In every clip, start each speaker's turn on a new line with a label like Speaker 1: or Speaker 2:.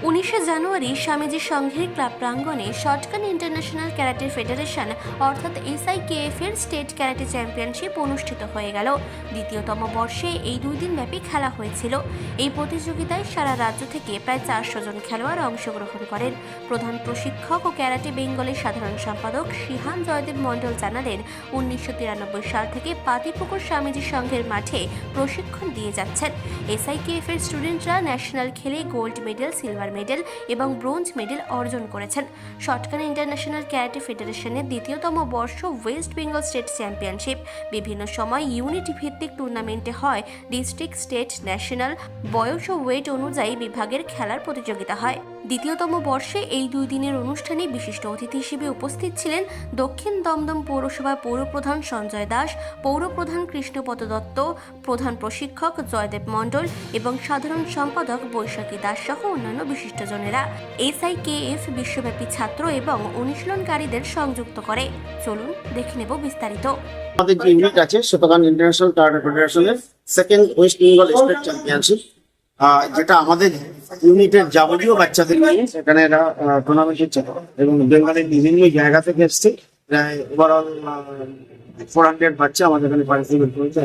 Speaker 1: উনিশে জানুয়ারি স্বামীজি সংঘের ক্লাব প্রাঙ্গণে শটগান ইন্টারন্যাশনাল ক্যারাটে ফেডারেশন, অর্থাৎ এসআইকেএফ এর স্টেট ক্যারাটে চ্যাম্পিয়নশিপ অনুষ্ঠিত হয়ে গেল। দ্বিতীয়তম বর্ষে এই দুই দিন ব্যাপী খেলা হয়েছিল। এই প্রতিযোগিতায় সারা রাজ্য থেকে প্রায় চারশো জন খেলোয়াড় অংশগ্রহণ করেন। প্রধান প্রশিক্ষক ও ক্যারাটে বেঙ্গলের সাধারণ সম্পাদক শিহান জয়দেব মণ্ডল জানালেন, উনিশশো তিরানব্বই সাল থেকে পাতিপুকুর স্বামীজি সংঘের মাঠে প্রশিক্ষণ দিয়ে যাচ্ছেন। এসআইকেএফ এর স্টুডেন্টরা ন্যাশনাল খেলে গোল্ড, মেডেল, সিলভার মেডেল এবং ব্রোঞ্জ মেডেল অর্জন করেছেন। শটগান ইন্টারন্যাশনাল ক্যারাটে ফেডারেশনের দ্বিতীয়তম বর্ষ ওয়েস্ট বেঙ্গল স্টেট চ্যাম্পিয়নশিপ বিভিন্ন সময় ইউনিট ভিত্তিক টুর্নামেন্টে হয়। ডিস্ট্রিক্ট স্টেট ন্যাশনাল বয়স ও ওয়েট অনুযায়ী বিভাগের খেলার প্রতিযোগিতা হয়। দ্বিতীয়তম বর্ষে এই দুই দিনের অনুষ্ঠানে বিশিষ্ট অতিথি হিসেবে উপস্থিত ছিলেন দক্ষিণ দমদম পৌরসভার পৌরপ্রধান সঞ্জয় দাস, পৌরপ্রধান কৃষ্ণপদ দত্ত প্রধান প্রশিক্ষক জয়দেব মণ্ডল এবং সাধারণ সম্পাদক বৈশাখী দাস সহ অন্যান্য বিশিষ্টজনেরা। এসআইকেএফ বিশ্বব্যাপী ছাত্র এবং অনুশীলনকারীদের সংযুক্ত করে। চলুন দেখে নেব বিস্তারিত।
Speaker 2: আমাদের যে ইউনিট আছে শতকান ইন্টারন্যাশনাল কারাটে ফেডারেশনের second west Bengal state championship যেটা আমাদের ইউনিটের যাবতীয় বাচ্চাদের নিয়ে সেখানে এরা টুর্নামেন্ট হচ্ছে এবং বেঙ্গলের বিভিন্ন জায়গা থেকে এসছে। প্রায় ওভারঅল ফোর হান্ড্রেড বাচ্চা আমাদের এখানে পার্টিসিপেট করেছে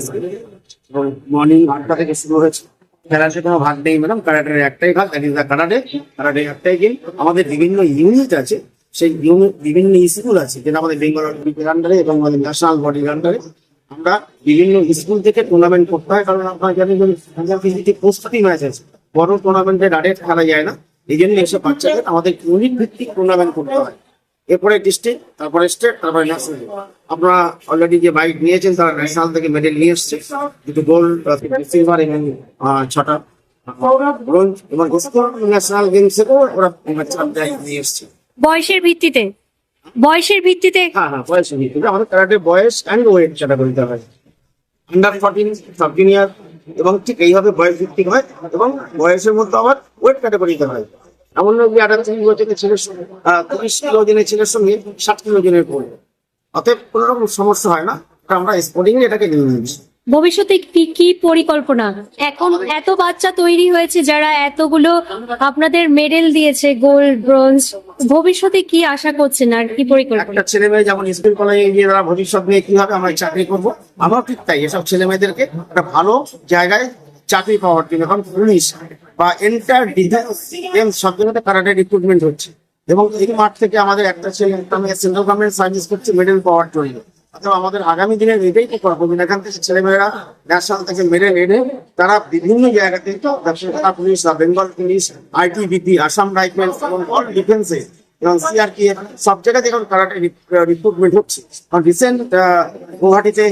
Speaker 2: এবং মর্নিং আটটা থেকে শুরু হয়েছে। খেলাতে কোনো ভাগ নেই ম্যাডাম কারাটের একটাই ভাগ that is the karate. Karate একটাই গেম আমাদের বিভিন্ন ইউনিট আছে। সেই বিভিন্ন স্কুল আছে, যেটা আমাদের বেঙ্গল অলিম্পিকের আন্ডারে এবং আমাদের ন্যাশনাল বডির আন্ডারে আমরা বিভিন্ন স্কুল থেকে টুর্নামেন্ট করতে হয়, কারণ আপনার জানেন যে প্রস্তুতি ম্যাচ আছে। বড় টুর্নামেন্টে ডাইরেক্ট খেলা যায় না। এই জন্য এসব বাচ্চাদের আমাদের ইউনিট ভিত্তিক টুর্নামেন্ট করতে হয়। এরপরে ডিস্ট্রিক্ট তারপরে স্টেট তারপরে ন্যাশনাল আপনারা অলরেডি যে বাইক নিয়েছেন, তারা ন্যাশনাল থেকে মেডেল নিয়ে এসছে। দুটো গোল্ড সিলভার এবং ছটা ব্রোঞ্জ এবং ন্যাশনাল গেমসেও ওরা নিয়ে এসছে।
Speaker 3: বয়সের ভিত্তিতে? বয়সের ভিত্তিতে?
Speaker 2: হ্যাঁ হ্যাঁ বয়স ভিত্তিতে। আমাদের বয়স অ্যান্ড ওয়েট হয়। আন্ডার এবং ঠিক এইভাবে বয়স ভিত্তিক হয়, এবং বয়সের মধ্যে আবার ওয়েট ক্যাটাগরিতে হয়। এমন নয় যে থেকে বছরের ছেলের তিরিশ কিলো ওজনের ছেলের সঙ্গে, ষাট কিলো ওজনের পড়বে অতএব কোনো রকম সমস্যা হয় না। আমরা স্পোর্টিং এটাকে নিয়ে নিচ্ছি।
Speaker 3: ভবিষ্যতে কি কি পরিকল্পনা? এখন এত বাচ্চা তৈরি হয়েছে যারা এতগুলো আপনাদের মেডেল দিয়েছে, গোল্ড, ব্রোঞ্জ, ভবিষ্যতে কি আশা করছেন আর কি পরিকল্পনা?
Speaker 2: একটা ছেলে মেয়ে যেমন স্কুল কলেজে গিয়ে তারা ভবিষ্যৎ নিয়ে কীভাবে আমরা চাকরি করব, আমরাও ঠিক তাই। এসব ছেলে মেয়েদেরকে একটা ভালো জায়গায় চাকরি পাওয়ার জন্য। এখন পুলিশ বা এন্টার ডিফেন্স সব জায়গাতে কারাটে রিক্রুটমেন্ট হচ্ছে। এবং এই মাঠ থেকে আমাদের একটা ছেলে সেন্ট্রাল গভর্নমেন্ট সার্ভিস করছে মেডেল পাওয়ার জন্য। আমাদের আগামী দিনের এটাই তো করব। এখান থেকে ছেলেমেয়েরা ন্যাশনাল থেকে মেরে এনে তারা বিভিন্ন জায়গাতে ব্যবসা police Bengal police ITBP Assam rifles এবং অল ডিফেন্সে এবং সিআরপিএফ সব জায়গাতে এখন কারাটে রিক্রুটমেন্ট হচ্ছে। কারণ রিসেন্ট গুয়াহাটিতে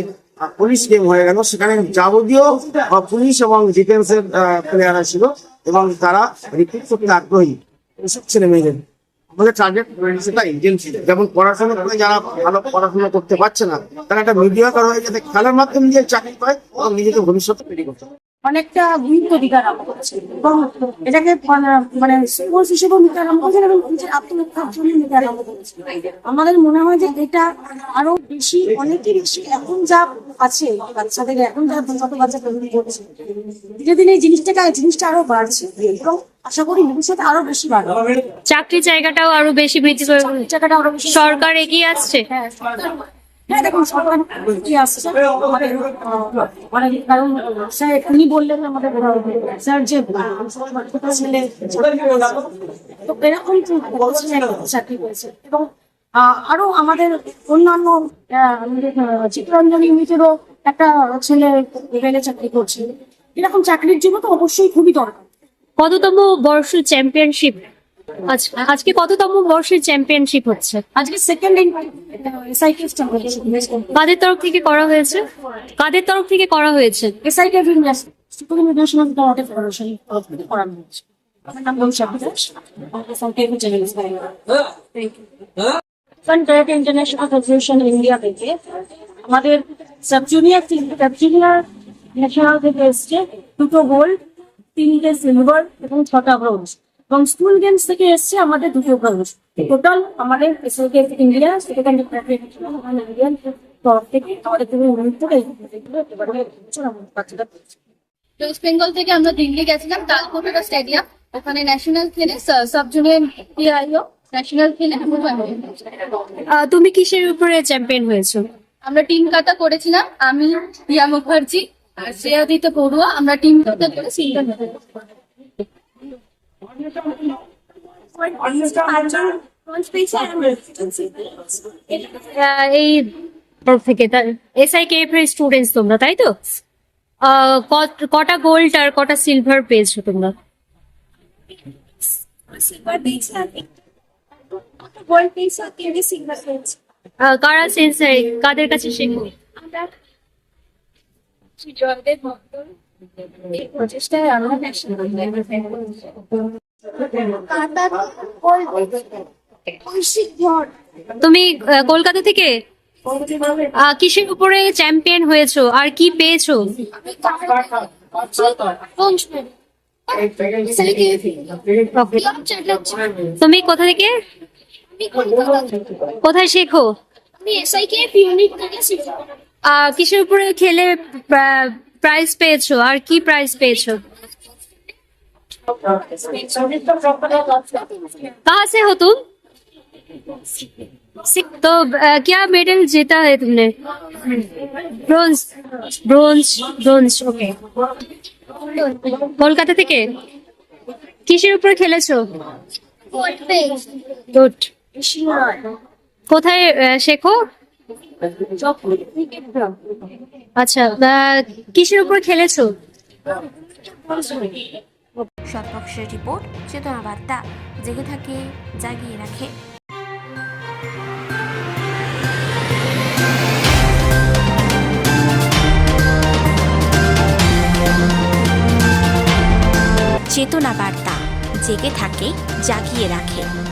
Speaker 2: পুলিশ গেম হয়ে গেল। সেখানে যাবতীয় পুলিশ এবং ডিফেন্সের প্লেয়াররা ছিল। এবং তারা রিক্রুট করতে আগ্রহী। এসব ছেলে মেয়েদের আমাদের টার্গেট সেটা এজেন্সি যেমন পড়াশোনা করে যারা ভালো পড়াশোনা করতে পারছে না, তারা একটা মিডিয়া হয়ে যাতে খেলার মাধ্যম দিয়ে চাকরি পায় এবং নিজেকে ভবিষ্যতে তৈরি করতে পারে।
Speaker 4: অনেকটা গুরুত্ব দিতে আরম্ভ করছে। এবং এটাকে মানে- মানে স্পোর্টস হিসেবেও নিতে আরম্ভ করছে এবং নিজের আত্মরক্ষার জন্য নিতে আরম্ভ করেছে। আমাদের মনে হয় যে এটা আরও বেশি অনেকই বেশি এখন যা আছে বাচ্চাদের এখন যা যত বাচ্চা তৈরি করছে ধীরে ধীরে এই জিনিসটাকে জিনিসটা আরও বাড়ছে। এবং আশা করি ভবিষ্যতে আরও বেশি বাড়বে।
Speaker 3: চাকরি জায়গাটাও আরও বেশি বৃদ্ধি সরকার এগিয়ে আসছে?
Speaker 4: হ্যাঁ হ্যাঁ কারণ স্যার উনি বললেন স্যার যে চাকরি করেছে এবং আরও আমাদের অন্যান্য আহ, ইউনিটেরও একটা ছেলে রেলে চাকরি করছে। এরকম চাকরির জন্য তো অবশ্যই খুবই দরকার।
Speaker 3: কততম বর্ষ চ্যাম্পিয়নশিপ? আচ্ছা আজকে কততম বর্ষের চ্যাম্পিয়নশিপ হচ্ছে?
Speaker 4: আজকে সেকেন্ড
Speaker 3: কাদের তরফ থেকে করা হয়েছে? কাদের তরফ থেকে করা হয়েছে?
Speaker 4: SIK business supreme international karate federation করানো হয়েছে আমার নাম ইন্টারন্যাশনাল ফেডারেশন ইন্ডিয়া থেকে আমাদের sub junior sub junior national থেকে এসছে দুটো গোল্ড তিনটে সিলভার এবং ছটা ব্রোঞ্জ এবং স্কুল গেমস থেকে এসছে আমাদের দুটো ব্রোঞ্জ টোটাল আমাদের ইন্ডিয়া ইন্ডিয়ান তরফ থেকে আমাদের
Speaker 5: ওয়েস্ট বেঙ্গল থেকে আমরা দিল্লি গেছিলাম স্টেডিয়াম ওখানে ন্যাশনাল খেলে সাব জুনিয়র পিআইও ন্যাশনাল খেলে
Speaker 3: আহ, তুমি কিসের উপরে চ্যাম্পিয়ন হয়েছো?
Speaker 5: আমরা টিম কাটা করেছিলাম আমি রিয়া মুখার্জি আর শ্রেয়াদিত্য বড়ুয়া আমরা টিম কাটা করে সিঙ্গেল
Speaker 3: এই তরফ থেকে এসআই কে এর স্টুডেন্টস তোমরা তাই তো? কটা গোল্ড আর কটা সিলভার পেয়েছ তোমরা? কারা সেন্সার কাদের কাছে শেখো
Speaker 5: জয়দেব ভক্ত এই প্রচেষ্টায় আমরা
Speaker 3: তুমি কলকাতা থেকে কিসের উপরে চ্যাম্পিয়ন হয়েছো? আর কি পেয়েছ? তুমি কোথা থেকে? কোথায় শেখো? কিসের উপরে খেলে প্রাইজ পেয়েছ? আর কি প্রাইজ পেয়েছ? कहाँ से हो तुम सिक- तो अ, क्या मेडल जीता है तुमने bronze bronze bronze okay Kolkata থেকে কিসের উপর খেলেছো গুড কোথায় আহ, শেখো আচ্ছা আহ, কিসের উপর খেলেছো
Speaker 1: সৎপক্ষের রিপোর্ট চেতনা বার্তা জেগে থাকে জাগিয়ে রাখে। চেতনা বার্তা জেগে থাকে জাগিয়ে রাখে।